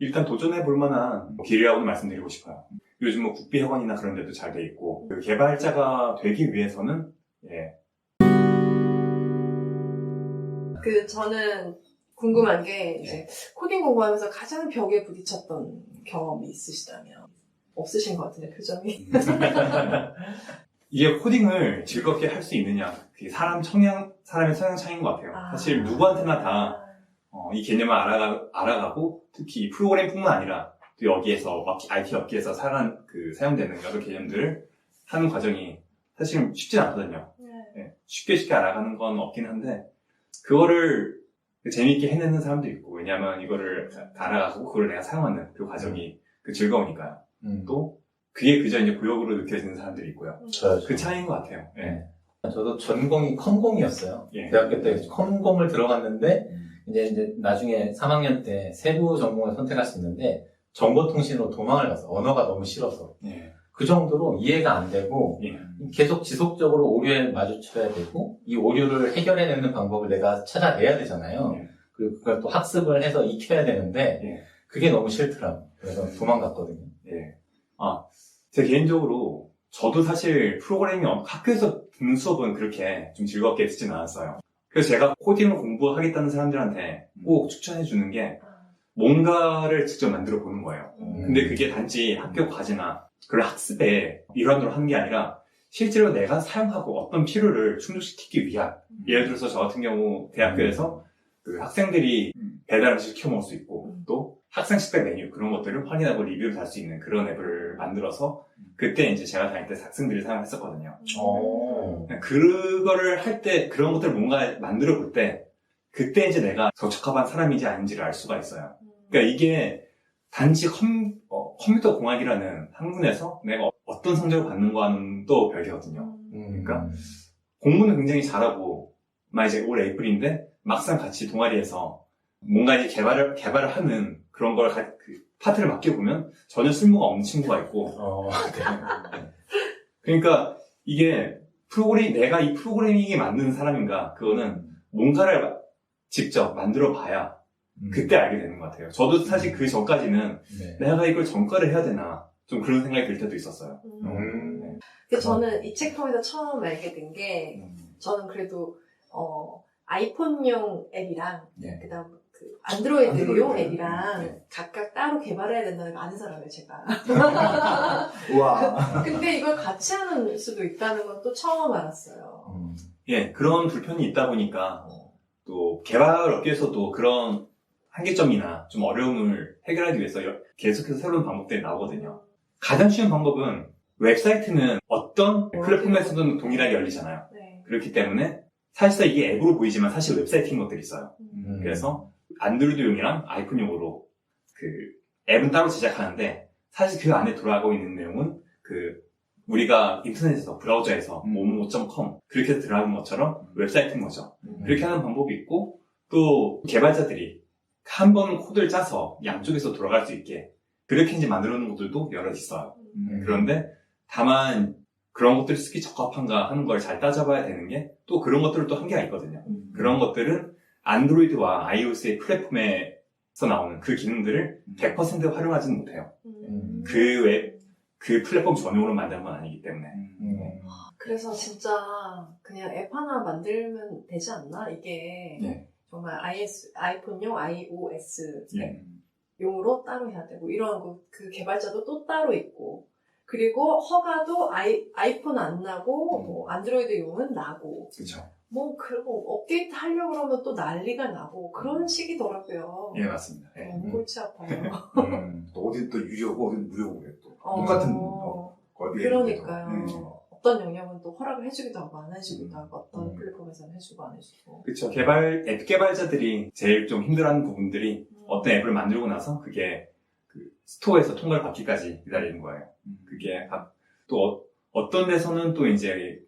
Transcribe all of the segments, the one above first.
일단 도전해 볼 만한 길이라고 말씀드리고 싶어요. 요즘 뭐 국비학원이나 그런 데도 잘 돼 있고 그 개발자가 되기 위해서는 예, 그 저는 궁금한 게 이제 코딩 공부하면서 가장 벽에 부딪혔던 경험이 있으시다면 없으신 것 같은데 표정이. 이게 코딩을 즐겁게 할 수 있느냐 그게 사람 성향 사람의 성향 차이인 것 같아요. 아. 사실 누구한테나 다 어, 이 개념을 알아가, 알아가고 특히 프로그램뿐만 아니라 또 여기에서 업- IT 업계에서 사람, 그, 사용되는 여러 개념들을 하는 과정이 사실은 쉽지 않거든요. 네. 예, 쉽게 쉽게 알아가는 건 없긴 한데 그거를 재미있게 해내는 사람도 있고 왜냐하면 이거를 다 알아가고 그걸 내가 사용하는 그 과정이 그 즐거우니까요. 음, 또 그게 그저 이제 고역으로 느껴지는 사람들이 있고요. 저요. 그 차이인 것 같아요. 예. 저도 전공이 컴공이었어요. 예. 대학교 때 컴공을 들어갔는데 이제 이제 나중에 3학년 때 세부 전공을 선택할 수 있는데 정보통신으로 도망을 갔어. 언어가 너무 싫어서. 예. 그 정도로 이해가 안 되고 예. 계속 지속적으로 오류에 마주쳐야 되고 이 오류를 해결해내는 방법을 내가 찾아내야 되잖아요. 예. 그리고 그걸 또 학습을 해서 익혀야 되는데 예. 그게 너무 싫더라고. 그래서 도망갔거든요. 예. 아, 제 개인적으로 저도 사실 프로그래밍 어- 학교에서 듣는 수업은 그렇게 좀 즐겁게 듣진 않았어요. 그래서 제가 코딩을 공부하겠다는 사람들한테 꼭 추천해 주는 게 뭔가를 직접 만들어 보는 거예요. 음. 근데 그게 단지 학교 과제나 그런 학습의 일환으로 하는 게 아니라 실제로 내가 사용하고 어떤 필요를 충족시키기 위한 예를 들어서 저 같은 경우 대학교에서 그 학생들이 배달 음식 시켜 먹을 수 있고 음. 또 학생 식단 메뉴 그런 것들을 확인하고 리뷰를 할수 있는 그런 앱을 만들어서 그때 이제 제가 다닐 때 학생들이 사용했었거든요. 어. 그냥 그거를 할 때 그런 것들을 뭔가 만들어 볼 때 그때 이제 내가 적합한 사람인지 아닌지를 알 수가 있어요. 그러니까 이게 단지 컴, 어, 컴퓨터 공학이라는 학문에서 내가 어떤 성적을 받는 거와는 또 별개거든요. 음. 그러니까? 공부는 굉장히 잘하고, 막 이제 올 에이프릴인데, 막상 같이 동아리에서 뭔가 이제 개발을, 개발을 하는 그런 걸, 가- 그 파트를 맡겨 보면 전혀 쓸모가 없는 친구가 있고, 어, 그러니까 이게 프로그램, 내가 이 프로그래밍에 맞는 사람인가, 그거는 뭔가를 마- 직접 만들어 봐야 음. 그때 알게 되는 것 같아요. 저도 사실 그 전까지는 네. 내가 이걸 전과를 해야 되나, 좀 그런 생각이 들 때도 있었어요. 음. 그 저는 이 책 통해서 처음 알게 된게 음. 저는 그래도 어, 아이폰용 앱이랑 예. 그다음 그 안드로이드용 안드로이드. 앱이랑 네. 각각 따로 개발해야 된다는 거 아는 사람이에요 제가. 우와. 근데 이걸 같이 하는 수도 있다는 건 또 처음 알았어요. 음. 예, 그런 불편이 있다 보니까 또 개발 업계에서도 그런 한계점이나 좀 어려움을 해결하기 위해서 여- 계속해서 새로운 방법들이 나오거든요. 가장 쉬운 방법은 웹사이트는 어떤 플랫폼에서든 동일하게 열리잖아요. 네. 그렇기 때문에 사실상 이게 앱으로 보이지만 사실 웹사이트인 것들이 있어요. 음. 그래서 안드로이드용이랑 아이폰용으로 그 앱은 따로 제작하는데 사실 그 안에 들어가고 있는 내용은 그 우리가 인터넷에서 브라우저에서 모모.com 그렇게 해서 들어가는 것처럼 웹사이트인 거죠. 그렇게 하는 방법이 있고 또 개발자들이 한 번 코드를 짜서 양쪽에서 돌아갈 수 있게 그렇게 이제 만들어 놓은 것들도 여러 있어요. 음. 그런데 다만 그런 것들을 쓰기 적합한가 하는 걸 잘 따져봐야 되는 게 또 그런 것들은 또 한계가 있거든요. 음. 그런 것들은 안드로이드와 iOS의 플랫폼에서 나오는 그 기능들을 100% 활용하지는 못해요. 음. 그 웹, 그 플랫폼 전용으로 만든 건 아니기 때문에. 음. 그래서 진짜 그냥 앱 하나 만들면 되지 않나? 이게 네. 정말 iOS, 아이폰용 iOS 예. 용으로 따로 해야 되고 이런 거, 그 개발자도 또 따로 있고 그리고 허가도 아이, 아이폰 안 나고 음. 뭐 안드로이드 용은 나고 그렇죠. 뭐 그리고 업데이트 하려고 그러면 또 난리가 나고 그런 식이더라고요. 예, 맞습니다. 예. 너무 골치 아파요. 음. 또 어디 또 유료고 어디 무료고 그래 또. 어, 똑같은 어, 거기 그러니까요. 네. 어떤 영역은 또 허락을 해주기도 하고 안 해주기도 하고 어떤 음. 플랫폼에서는 해주고 안 해주고 그렇죠. 개발, 앱 개발자들이 제일 좀 힘들어하는 부분들이 음. 어떤 앱을 만들고 나서 그게 그 스토어에서 통과를 받기까지 기다리는 거예요. 그게 각- 또 어, 떤 데서는 또 이제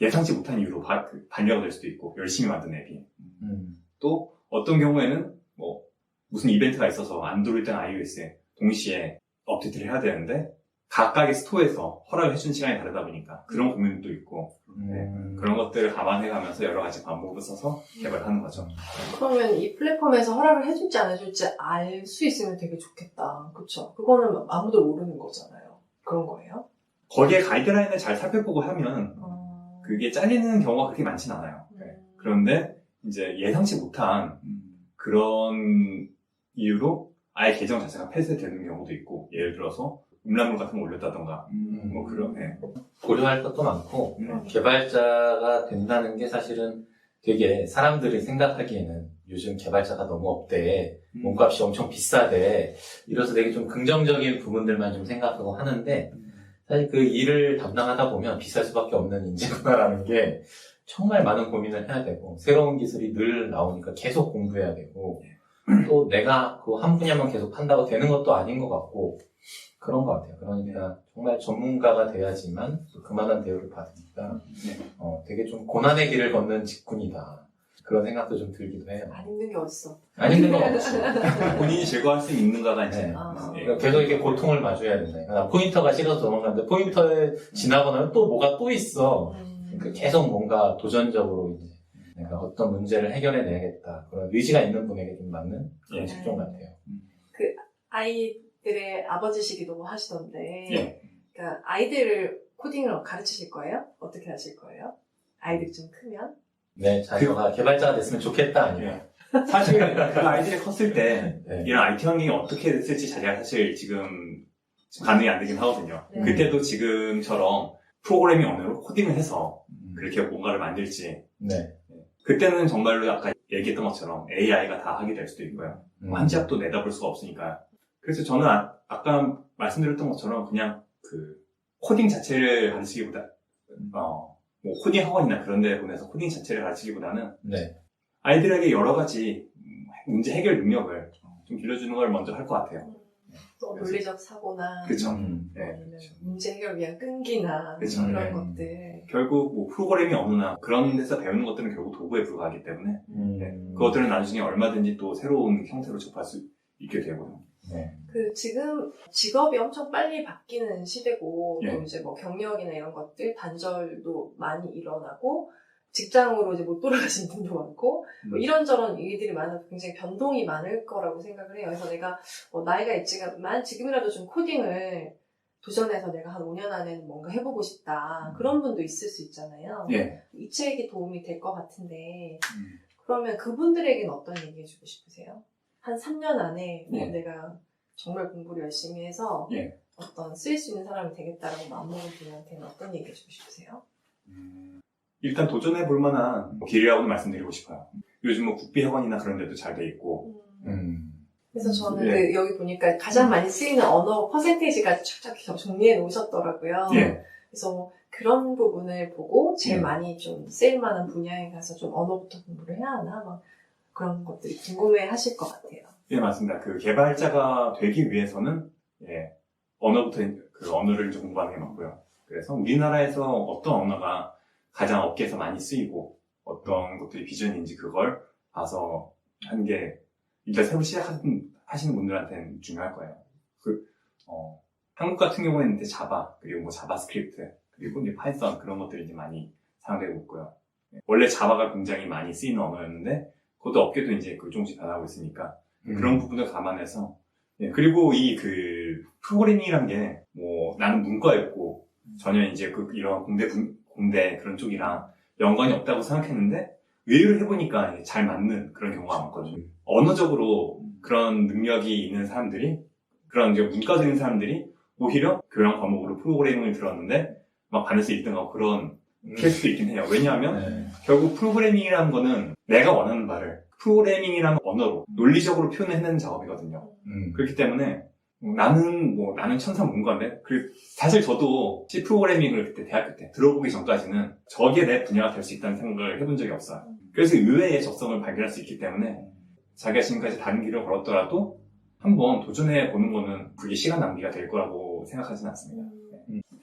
예상치 못한 이유로 바- 그 반려가 될 수도 있고 열심히 만든 앱이 음. 또 어떤 경우에는 뭐 무슨 이벤트가 있어서 안드로이드나 iOS에 동시에 업데이트를 해야 되는데 각각의 스토어에서 허락을 해준 시간이 다르다 보니까 그런 고민도 있고 음. 그런 것들을 감안해가면서 여러 가지 방법을 써서 개발하는 거죠. 그러면 이 플랫폼에서 허락을 해줄지 안 해줄지 알 수 있으면 되게 좋겠다. 그쵸? 그거는 아무도 모르는 거잖아요. 그런 거예요? 거기에 가이드라인을 잘 살펴보고 하면 어... 그게 잘리는 경우가 그렇게 많진 않아요. 음. 그런데 이제 예상치 못한 그런 이유로 아예 계정 자체가 폐쇄되는 경우도 있고 예를 들어서 음란물 같은 거 올렸다던가 음. 뭐 그런 예. 고려할 것도 많고 음. 개발자가 된다는 게 사실은 되게 사람들이 생각하기에는 요즘 개발자가 너무 없대 음. 몸값이 엄청 비싸대 이래서 되게 좀 긍정적인 부분들만 좀 생각하고 하는데 사실 그 일을 담당하다 보면 비쌀 수밖에 없는 인재구나라는 게 정말 많은 고민을 해야 되고 새로운 기술이 늘 나오니까 계속 공부해야 되고 또 내가 그 한 분야만 계속 한다고 되는 것도 아닌 것 같고 그런 것 같아요. 그러니까 정말 전문가가 돼야지만 또 그만한 대우를 받으니까 네. 어, 되게 좀 고난의 길을 걷는 직군이다. 그런 생각도 좀 들기도 해요. 안 힘든 게 어딨어. 안 힘든 건 없지. 본인이 즐거워할 수 있는가가 이제 네. 아. 예. 그러니까 계속 이렇게 고통을 마주해야 된다. 나 포인터가 싫어서 도망가는데 포인터에 지나고 나면 또 뭐가 또 있어. 음. 그러니까 계속 뭔가 도전적으로 이제 내가 어떤 문제를 해결해 내야겠다. 그런 의지가 있는 분에게 좀 맞는 그런 예. 직종 같아요. 아이들의 아버지시기도 하시던데. 예. 그러니까 아이들을 코딩을 가르치실 거예요? 어떻게 하실 거예요? 아이들이 좀 크면? 네, 자녀가 개발자가 됐으면 좋겠다 아니에요. 사실 그 아이들이 컸을 때 네. 이런 IT 환경이 어떻게 됐을지 자기가 사실 지금 가능이 안 되긴 하거든요. 네. 그때도 지금처럼 프로그래밍 언어로 코딩을 해서 음, 그렇게 뭔가를 만들지 네. 그때는 정말로 아까 얘기했던 것처럼 AI가 다 하게 될 수도 있고요. 음. 한지 앞도 내다볼 수가 없으니까. 그래서 저는 아, 까 말씀드렸던 것처럼 그냥 그 코딩 자체를 가르치기보다 어, 뭐 코딩 학원이나 그런 데 보내서 코딩 자체를 가르치기보다는 네. 아이들에게 여러 가지 음, 문제 해결 능력을 좀 길러주는 걸 먼저 할 것 같아요. 또 논리적 사고나 그쵸. 음. 네. 문제 해결 위한 끈기나 그쵸. 그런 네. 것들. 결국 뭐 프로그래밍 언어나 그런 데서 배우는 것들은 결국 도구에 불과하기 때문에 음. 네. 그것들은 나중에 얼마든지 또 새로운 형태로 접할 수 있게 되고요. 네. 그 지금 직업이 엄청 빨리 바뀌는 시대고 예. 또 이제 뭐 경력이나 이런 것들 단절도 많이 일어나고 직장으로 이제 못 돌아가시는 분도 많고 뭐 음. 이런저런 일들이 많아서 굉장히 변동이 많을 거라고 생각을 해요. 그래서 내가 뭐 나이가 있지만 지금이라도 좀 코딩을 도전해서 내가 한 5년 안에는 뭔가 해보고 싶다 그런 분도 있을 수 있잖아요. 예. 이 책이 도움이 될 것 같은데 음. 그러면 그분들에게는 어떤 얘기 해주고 싶으세요? 한 3년 안에 뭐 예. 내가 정말 공부를 열심히 해서 예. 어떤 쓰일 수 있는 사람이 되겠다라고 마음먹은 분한테는 어떤 얘기 해주고 싶으세요? 음, 일단 도전해 볼 만한 길이라고는 말씀드리고 싶어요. 요즘 뭐 국비학원이나 그런 데도 잘 돼 있고, 음. 그래서 저는 예. 그 여기 보니까 가장 많이 쓰이는 언어 퍼센테이지가 쫙쫙 정리해 놓으셨더라고요. 예. 그래서 그런 부분을 보고 제일 음. 많이 좀 쓰일 만한 분야에 가서 좀 언어부터 공부를 해야 하나 막 그런 것들이 궁금해 하실 것 같아요. 예, 맞습니다. 그 개발자가 되기 위해서는, 예, 언어부터 그 언어를 공부하는 게 맞고요. 그래서 우리나라에서 어떤 언어가 가장 업계에서 많이 쓰이고, 어떤 것들이 비전인지 그걸 봐서 하는 게, 일단 새로 시작하시는 분들한테는 중요할 거예요. 그, 어, 한국 같은 경우에는 이제 자바, 그리고 뭐 자바스크립트, 그리고 이제 파이썬 그런 것들이 이제 많이 사용되고 있고요. 예, 원래 자바가 굉장히 많이 쓰이는 언어였는데, 그것도 업계도 이제 그 조금씩 변하고 있으니까, 음. 그런 부분을 감안해서 예, 그리고 이 그 프로그래밍이란 게 뭐 나는 문과였고 전혀 이제 그 이런 공대 분- 공대 그런 쪽이랑 연관이 없다고 생각했는데 의외로 해보니까 잘 맞는 그런 경우가 많거든요. 언어적으로 그런 능력이 있는 사람들이 그런 이제 문과적인 사람들이 오히려 교양 과목으로 프로그래밍을 들었는데 막 반에서 1등하고 그런 음. 케이스도 있긴 해요. 왜냐하면 네. 결국 프로그래밍이라는 거는 내가 원하는 말을 프로그래밍이라는 언어로 논리적으로 표현해내는 작업이거든요. 음. 그렇기 때문에 뭐 나는 뭐 나는 천상 문과인데 그 사실 저도 C 프로그래밍을 그때 대학교 때 들어보기 전까지는 저게 내 분야가 될 수 있다는 생각을 해본 적이 없어요. 그래서 의외의 적성을 발견할 수 있기 때문에 자기가 지금까지 다른 길을 걸었더라도 한번 도전해 보는 거는 그게 시간 낭비가 될 거라고 생각하지는 않습니다.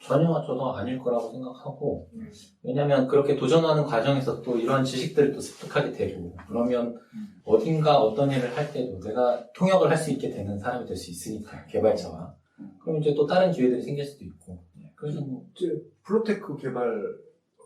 전혀 저도 아닐 거라고 생각하고 음. 왜냐하면 그렇게 도전하는 과정에서 또 이런 지식들을 또 습득하게 되고 그러면 어딘가 어떤 일을 할 때도 내가 통역을 할 수 있게 되는 사람이 될 수 있으니까 개발자와 그럼 이제 또 다른 기회들이 생길 수도 있고. 그래서 뭐, 이제 플로테크 개발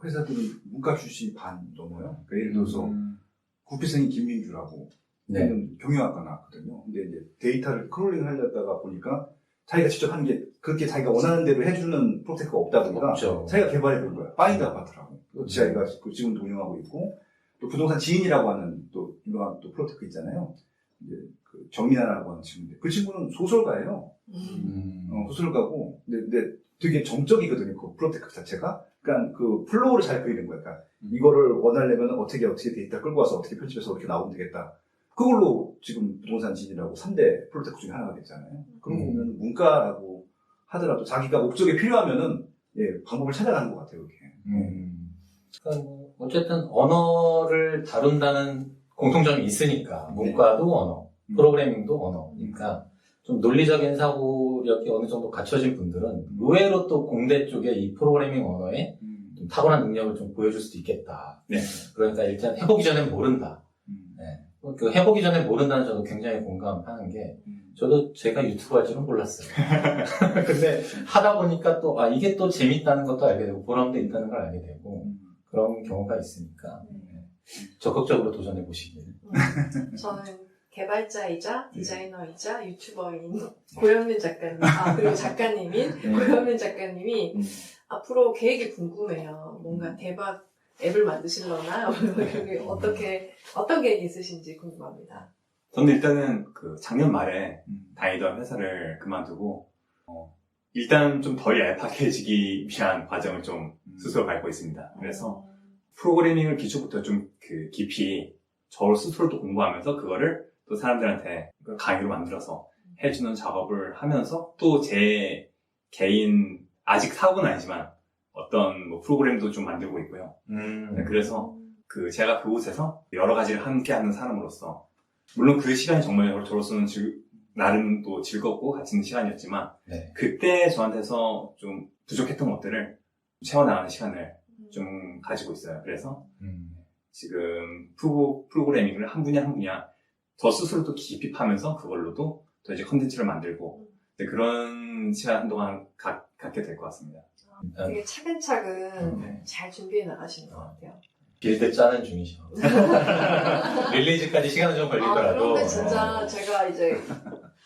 회사들은 문과 출신이 반 넘어요. 그러니까 예를 들어서 음, 구피생이 김민주라고 네. 경영학과 나왔거든요. 근데 이제 데이터를 크롤링 하려다가 보니까 자기가 직접 하는 게 그렇게 자기가 원하는 대로 해주는 프로테크가 없다 보니까 없죠. 자기가 개발해 본 거야. 파인드 아파트라고. 또 자기가 그 지금도 운영하고 있고 또 부동산 지인이라고 하는 또 유명한 또 프로테크 있잖아요. 이제 그 정민아라고 하는 친구인데 그 친구는 소설가예요. 음. 음, 어, 소설가고 근데, 근데 되게 정적이거든요. 그 프로테크 자체가. 그러니까 그 플로우를 잘 그리는 거야. 그러니까 음. 이거를 원하려면 어떻게 어떻게 데이터 끌고 와서 어떻게 편집해서 이렇게 나오면 되겠다. 그걸로 지금 부동산 지인이라고 3대 프로테크 중에 하나가 됐잖아요. 그런 거 음. 보면 문과라고 하더라도 자기가 목적이 필요하면은 예, 방법을 찾아가는 것 같아요. 이렇게. 음. 그러니까 뭐 어쨌든 언어를 다룬다는 공통점이 있으니까 문과도 언어, 음. 프로그래밍도 언어니까 좀 논리적인 사고력이 어느 정도 갖춰진 분들은 의외로 또 공대 쪽에 이 프로그래밍 언어에 음. 좀 탁월한 능력을 좀 보여줄 수도 있겠다. 네. 그러니까 일단 해보기 전엔 모른다. 음. 네. 그 해보기 전에 모른다는 저도 굉장히 공감하는 게 음. 저도 제가 유튜브 할 줄은 몰랐어요. 근데 하다 보니까 또, 아, 이게 또 재밌다는 것도 알게 되고, 보람도 있다는 걸 알게 되고, 음. 그런 경우가 있으니까, 네. 적극적으로 도전해 보시길. 음. 저는 개발자이자 디자이너이자 유튜버인 고현민 작가님, 아, 그리고 작가님인 네. 고현민 작가님이 음. 앞으로 계획이 궁금해요. 뭔가 대박 앱을 만드실려나? 어떻게, 어떤 계획이 있으신지 궁금합니다. 저는 일단은 그 작년 말에 음. 다니던 회사를 그만두고 어, 일단 좀 덜 얄팍해지기 위한 과정을 좀 음. 스스로 밟고 있습니다. 그래서 프로그래밍을 기초부터 좀 그 깊이 저 스스로도 공부하면서 그거를 또 사람들한테 강의로 만들어서 해주는 작업을 하면서 또 제 개인 아직 사고는 아니지만 어떤 뭐 프로그램도 좀 만들고 있고요. 음. 네, 그래서 그 제가 그곳에서 여러 가지를 함께 하는 사람으로서 물론 그 시간이 정말 저로서는 즐- 나름 또 즐겁고 가치 있는 시간이었지만 네. 그때 저한테서 좀 부족했던 것들을 채워나가는 시간을 좀 가지고 있어요. 그래서 음. 지금 프로, 프로그래밍을 한 분야 한 분야 저 스스로도 깊이 파면서 그걸로도 또 이제 컨텐츠를 만들고 네, 그런 시간 한동안 가- 갖게 될 것 같습니다. 일단 되게 차근차근 네. 잘 준비해 나가시는 것 같아요. 빌드 짜는 중이죠. 릴리즈까지 시간은 좀 아, 걸리더라도. 그런데 진짜 어. 제가 이제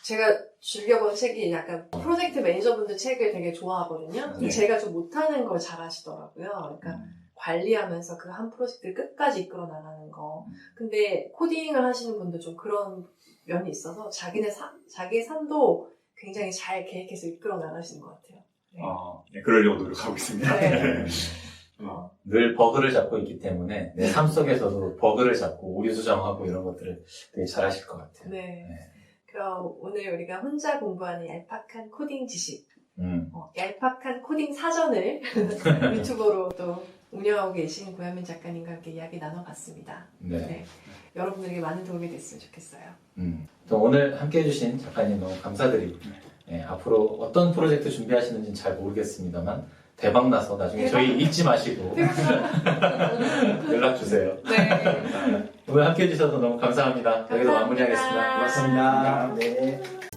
제가 즐겨본 책이 약간 프로젝트 매니저분들 책을 되게 좋아하거든요. 네. 제가 좀 못하는 걸 잘하시더라고요. 그러니까 음. 관리하면서 그 한 프로젝트를 끝까지 이끌어 나가는 거. 근데 코딩을 하시는 분도 좀 그런 면이 있어서 자기네 사- 자기의 삶도 굉장히 잘 계획해서 이끌어 나가시는 것 같아요. 네. 어, 네, 그러려고 노력하고 있습니다. 네. 음. 어, 늘 버그를 잡고 있기 때문에 내 삶 속에서도 버그를 잡고 오류 수정하고 이런 것들을 되게 잘하실 것 같아요. 네. 네. 그럼 오늘 우리가 혼자 공부하는 얄팍한 코딩 지식, 음. 어, 얄팍한 코딩 사전을 유튜버로 또 운영하고 계신 고현민 작가님과 함께 이야기 나눠봤습니다. 네. 네. 여러분들에게 많은 도움이 됐으면 좋겠어요. 음. 또 오늘 함께 해주신 작가님 너무 감사드리고 예, 앞으로 어떤 프로젝트 준비하시는지는 잘 모르겠습니다만 대박 나서 나중에 대박. 저희 잊지 마시고 연락 주세요. 네. 오늘 함께 해주셔서 너무 감사합니다. 여기서 감사합니다. 마무리하겠습니다. 고맙습니다. 네.